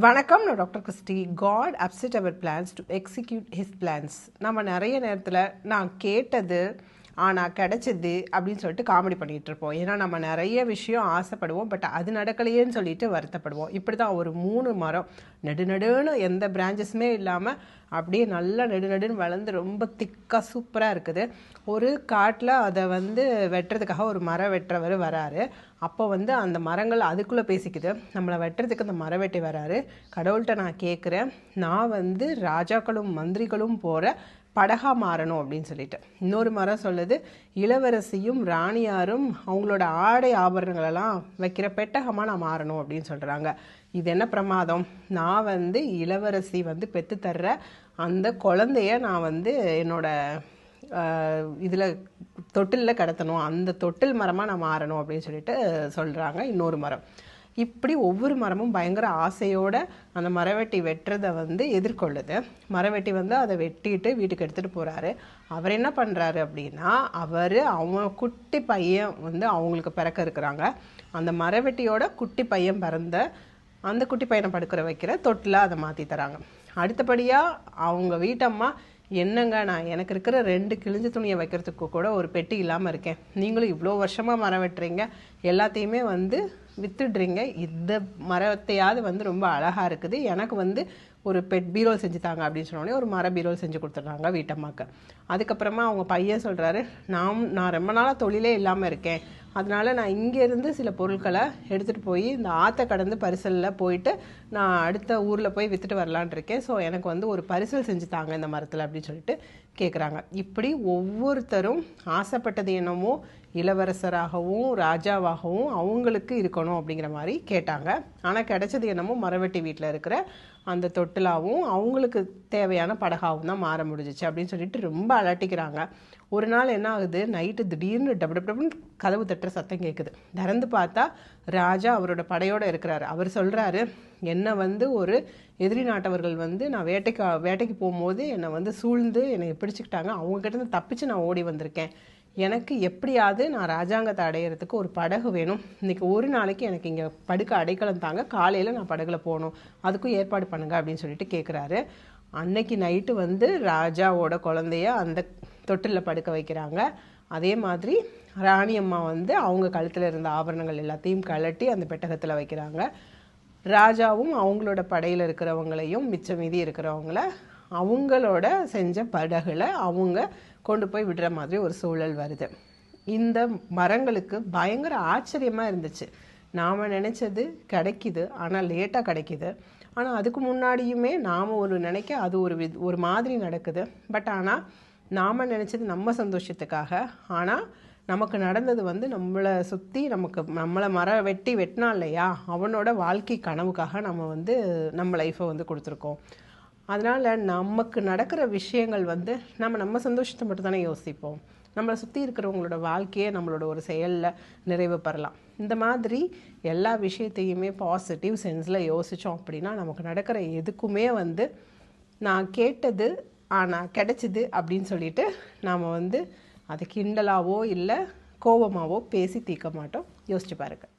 வணக்கம் நான் doctor Christy. God upset our plans to execute his plans நம்ம நிறைய நேரத்தில் நான் கேட்டது ஆனால் கிடச்சிது அப்படின்னு சொல்லிட்டு காமெடி பண்ணிகிட்டு இருப்போம். ஏன்னா நம்ம நிறைய விஷயம் ஆசைப்படுவோம். பட் அது நடக்கலையேன்னு சொல்லிட்டு வருத்தப்படுவோம். இப்படி தான் ஒரு மூணு மரம் நெடுநடுன்னு எந்த பிரான்ச்சஸுமே இல்லாமல் அப்படியே நல்லா நெடுநடுன்னு வளர்ந்து ரொம்ப திக்காக சூப்பராக இருக்குது. ஒரு காட்டில் அதை வந்து வெட்டுறதுக்காக ஒரு மரம் வெட்டுறவர் வராரு. அப்போ வந்து அந்த மரங்கள் அதுக்குள்ளே பேசிக்குது. நம்மளை வெட்டுறதுக்கு அந்த மரம் வெட்டி வராரு. கடவுள்கிட்ட நான் கேட்குறேன் நான் வந்து ராஜாக்களும் மந்திரிகளும் போகிற படகா மாறணும் அப்படின்னு சொல்லிட்டு. இன்னொரு மரம் சொல்லுது இளவரசியும் ராணியாரும் அவங்களோட ஆடை ஆபரணங்களெல்லாம் வைக்கிற பெட்டகமாக நான் மாறணும் அப்படின்னு சொல்கிறாங்க இது என்ன பிரமாதம்? நான் வந்து இளவரசி வந்து பெற்று தர்ற அந்த குழந்தைய நான் வந்து என்னோட இதில் தொட்டிலில் கடத்தணும். அந்த தொட்டில் மரமாக நான் மாறணும் அப்படின்னு சொல்லிட்டு சொல்கிறாங்க இன்னொரு மரம். இப்படி ஒவ்வொரு மரமும் பயங்கர ஆசையோட அந்த மரவெட்டி வெட்டுறதை வந்து எதிர்கொள்ளுது. மரவெட்டி வந்து அதை வெட்டிட்டு வீட்டுக்கு எடுத்துகிட்டு போகிறாரு அவர் என்ன பண்ணுறாரு அப்படின்னா அவர் அவங்க குட்டி பையன் வந்து அவங்களுக்கு பிறக்க இருக்கிறாங்க. அந்த மரவெட்டியோட குட்டி பையன் பிறந்த அந்த குட்டி பையனை படுக்கிற வைக்கிற தொட்டில் அதை மாற்றி தராங்க. அடுத்தபடியாக அவங்க வீட்டம்மா என்னங்க நான் எனக்கு இருக்கிற ரெண்டு கிழிஞ்ச துணியை வைக்கிறதுக்கு கூட ஒரு பெட்டி இல்லாமல் இருக்கேன். நீங்களும் இவ்வளோ வருஷமாக மரம் வெட்டுறீங்க. எல்லாத்தையுமே வந்து வித்துடுறீங்க. இந்த மரத்தையாவது வந்து ரொம்ப அழகாக இருக்குது. எனக்கு வந்து ஒரு பெட் பீரோல் செஞ்சு தாங்க அப்படின்னு சொன்னோடனே ஒரு மர பீரோல் செஞ்சு கொடுத்துட்றாங்க வீட்டம்மாக்கு. அதுக்கப்புறமா அவங்க பையன் சொல்கிறாரு நான் நான் ரொம்ப நாளாக தொழிலே இல்லாமல் இருக்கேன். அதனால் நான் இங்கேருந்து சில பொருட்களை எடுத்துகிட்டு போய் இந்த ஆற்றை கடந்து பரிசலில் போயிட்டு நான் அடுத்த ஊரில் போய் விற்றுட்டு வரலான் இருக்கேன். ஸோ எனக்கு வந்து ஒரு பரிசல் செஞ்சு தாங்க இந்த மரத்தில் அப்படின்னு சொல்லிட்டு கேட்குறாங்க இப்படி ஒவ்வொருத்தரும் ஆசைப்பட்டது என்னமோ இளவரசராகவும் ராஜாவாகவும் அவங்களுக்கு இருக்கணும் அப்படிங்கிற மாதிரி கேட்டாங்க. ஆனால் கிடைச்சது என்னமோ மரவெட்டி வீட்டில் இருக்கிற அந்த தொட்டிலாவும் அவங்களுக்கு தேவையான படகாவும் தான் மாற முடிஞ்சிச்சு அப்படின்னு சொல்லிட்டு ரொம்ப அலட்டிக்கிறாங்க. ஒரு நாள் என்ன ஆகுது? நைட்டு திடீர்னு டபு டபுன்னு கதவு தட்டுற சத்தம் கேட்குது திறந்து பார்த்தா ராஜா அவரோட படையோடு இருக்கிறாரு. அவர் சொல்கிறாரு என்னை வந்து ஒரு எதிரி நாட்டவர்கள் வந்து நான் வேட்டைக்கு வேட்டைக்கு போகும்போது என்னை வந்து சூழ்ந்து என்னை பிடிச்சிக்கிட்டாங்க. அவங்கக்கிட்டேருந்து தப்பிச்சு நான் ஓடி வந்திருக்கேன். எனக்கு எப்படியாவது நான் ராஜாங்கத்தை அடையிறதுக்கு ஒரு படகு வேணும். இன்றைக்கி ஒரு நாளைக்கு எனக்கு இங்கே படுக்க அடைக்கலம் தாங்க. காலையில் நான் படகுல போகணும். அதுக்கும் ஏற்பாடு பண்ணுங்க அப்படின்னு சொல்லிட்டு கேட்குறாரு அன்னைக்கு நைட்டு வந்து ராஜாவோட குழந்தைய அந்த தொட்டிலில் படுக்க வைக்கிறாங்க. அதே மாதிரி ராணி அம்மா வந்து அவங்க கழுத்தில் இருந்த ஆபரணங்கள் எல்லாத்தையும் கழட்டி அந்த பெட்டகத்தில் வைக்கிறாங்க. ராஜாவும் அவங்களோட படையில் இருக்கிறவங்களையும் மிச்சம் மீதி இருக்கிறவங்கள அவங்களோட செஞ்ச படகுல அவங்க கொண்டு போய் விடுற மாதிரி ஒரு சூழல் வருது. இந்த மரங்களுக்கு பயங்கர ஆச்சரியமாக இருந்துச்சு. நாம் நினச்சது கிடைக்கிது ஆனால் லேட்டாக கிடைக்கிது. ஆனால் அதுக்கு முன்னாடியுமே நாம் ஒரு நினைக்க அது ஒரு வி ஒரு மாதிரி நடக்குது. பட் ஆனால் நாம் நினச்சது நம்ம சந்தோஷத்துக்காக. ஆனால் நமக்கு நடந்தது வந்து நம்மளை சுற்றி நமக்கு நம்மளை மர வெட்டி வெட்டினா இல்லையா? அவனோட வாழ்க்கை கனவுக்காக நம்ம வந்து நம்ம லைஃப்பை வந்து கொடுத்துருக்கோம். அதனால் நமக்கு நடக்கிற விஷயங்கள் வந்து நம்ம நம்ம சந்தோஷத்தை மட்டும் தானே யோசிப்போம். நம்மளை சுற்றி இருக்கிறவங்களோட வாழ்க்கையை நம்மளோட ஒரு செயலில் நிறைவு பெறலாம். இந்த மாதிரி எல்லா விஷயத்தையுமே பாசிட்டிவ் சென்ஸில் யோசித்தோம் அப்படின்னா நமக்கு நடக்கிற எதுக்குமே வந்து நான் கேட்டது ஆனால் கிடச்சிது அப்படின்னு சொல்லிட்டு நாம் வந்து அதை கிண்டலாவோ இல்லை கோபமாவோ பேசி தீர்க்க மாட்டோம். யோசிச்சு பாருங்கள்